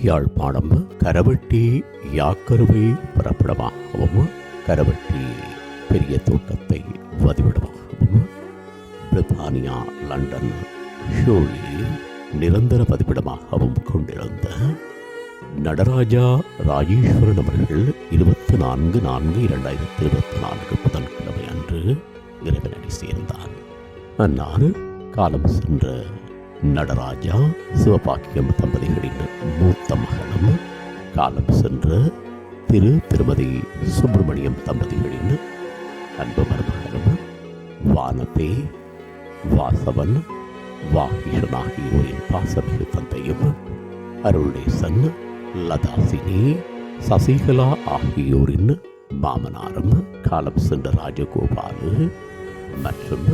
யாழ்ப்பாணம் கரவட்டி யாக்கருவை புறப்படமாகவும் கரவட்டி பெரிய தோட்டத்தை வதிவிடமாகவும் பிரித்தானியா London surely நிரந்தர பதிப்பிடமாகவும் கொண்டிருந்த நடராஜா ராஜேஸ்வரன் அவர்கள் இருபத்தி நான்கு நான்கு இரண்டாயிரத்தி இருபத்தி நான்கு புதன்கிழமை அன்று இறைவனடி சேர்ந்தார் அந்நாள் காலம் சென்ற நடராஜா சிவபாக்கியம் தம்பதிகளின் மூத்த மகனும் காலம் சென்ற திரு திருமதி சுப்பிரமணியம் தம்பதிகளின் அன்பு மருமகனும் வானத்தே வாசவன் வாகிஷன் ஆகியோரின் பாசமிகு தந்தையும் அருள்நேசன் லதாசினி சசிகலா ஆகியோரின் மாமனாரும் காலம் சென்ற ராஜகோபாலு மற்றும்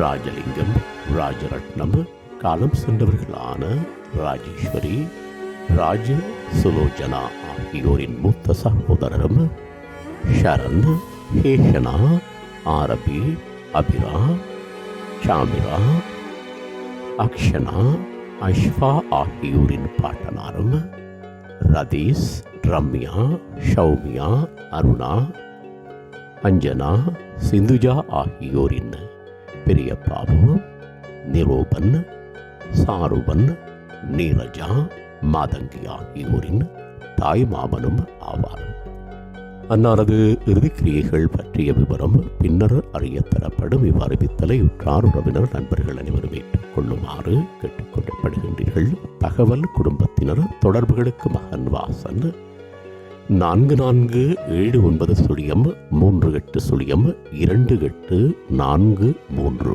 ராஜலிங்கம் ராஜரட்னம் காலம் சென்றவர்களான ராஜேஸ்வரி ராஜ சுலோச்சனா ஆகியோரின் மூத்த சகோதரரும் ஷரண் ஹேஷனா ஆரபி அபிரா சாமிரா அக்ஷனா அஷ்ஃபா ஆகியோரின் பாட்டனாரும் ரதீஸ் ரம்யா ஷௌமியா அருணா அஞ்சனா சிந்துஜா ஆகியோரின் பெரியப்பாவும் நிரூபன் சாருபன் நீரஜா மாதங்கி ஆகியோரின் தாய் மாமனும் ஆவார். அன்னாரது இறுதிக்கிரியைகள் பற்றிய விவரம் பின்னர் அறியத்தரப்படும் இவ்வறிவித்தலை உற்றார் உறவினர் நண்பர்கள் அனைவரும் ஏற்றுக்கொள்ளுமாறு கேட்டுக்கொள்ளப்படுகின்றீர்கள். தகவல் குடும்பத்தினர் தொடர்புகளுக்கு மகன் வாசன். நான்கு நான்கு ஏழு ஒன்பது சுழியம் மூன்று எட்டு சுழியம் இரண்டு எட்டு நான்கு மூன்று.